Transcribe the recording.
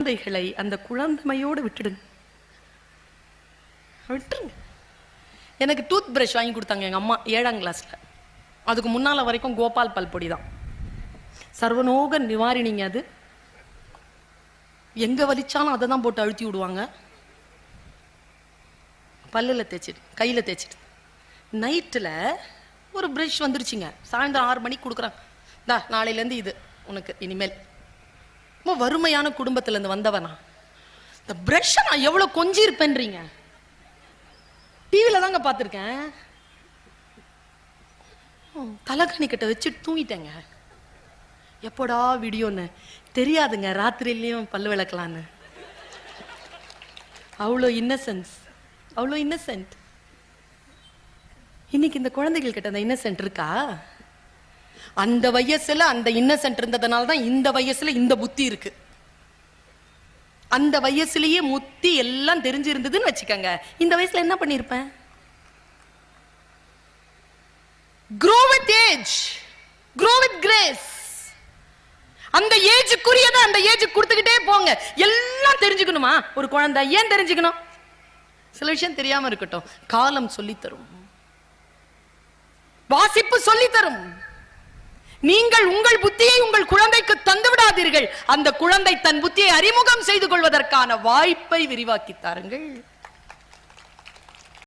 குழந்தைகளை அந்த குழந்தைமையோடு விட்டுடுங்க. விட்டுருங்க. எனக்கு டூத் பிரஷ் வாங்கி கொடுத்தாங்க எங்கள் அம்மா ஏழாம் கிளாஸில் அதுக்கு முன்னால் வரைக்கும் கோபால் பல் பொடி தான். சர்வநோக நிவாரிணிங்க அது. எங்கே வலிச்சாலும் அதை தான் போட்டு அழுத்தி விடுவாங்க. பல்லில் தேய்ச்சிட்டு கையில் தேய்ச்சிட்டு நைட்டில் ஒரு ப்ரஷ் வந்துருச்சுங்க. சாயந்தரம் ஆறு மணிக்கு கொடுக்குறாங்க. தா நாளையிலேருந்து இது உனக்கு இனிமேல். ரொம்ப வறுமையான குடும்பத்திலேருந்து வந்தவனா? இந்த ப்ரஷ்ஷை நான் எவ்வளோ கொஞ்சி இருப்பேன்றீங்க டிவியில் தாங்க பார்த்துருக்கேன். தலைகாணி கிட்ட வச்சு தூங்கிட்டேங்க. எப்போடா வீடியோன்னு தெரியாதுங்க ராத்திரிலையும் பல்லு விளக்கலான்னு. அவ்வளோ இன்னசென்ஸ் அவ்வளோ இன்னசென்ட் இன்னைக்கு இந்த குழந்தைகள் கிட்ட அந்த இன்னசென்ட் இருக்கா? அந்த வயசுல அந்த இன்னசென்ட் இருந்ததுனால தான் இந்த வயசுல இந்த புத்தி இருக்கு. அந்த வயசுலயே முத்தி எல்லாம் தெரிஞ்சிருந்ததுன்னு வச்சுக்கோங்க. இந்த வயசுல என்ன பண்ணிருப்பேன்? Grow with age. Grow with grace. அந்த ஏஜுக்குரியதை அந்த ஏஜுக்கு கொடுத்துக்கிட்டே போங்க. எல்லாம் தெரிஞ்சுக்கணுமா? ஒரு குழந்தை ஏன் தெரிஞ்சுக்கணும்? சில விஷயம் தெரியாம இருக்கட்டும். காலம் சொல்லி தரும் வாசிப்பு சொல்லித் தரும் நீங்கள் உங்கள் புத்தியை உங்கள் குழந்தைக்கு தந்து விடாதீர்கள் அந்த குழந்தை தன் புத்தியை அறிமுகம் செய்து கொள்வதற்கான வாய்ப்பை விரிவாக்கி தாருங்கள்.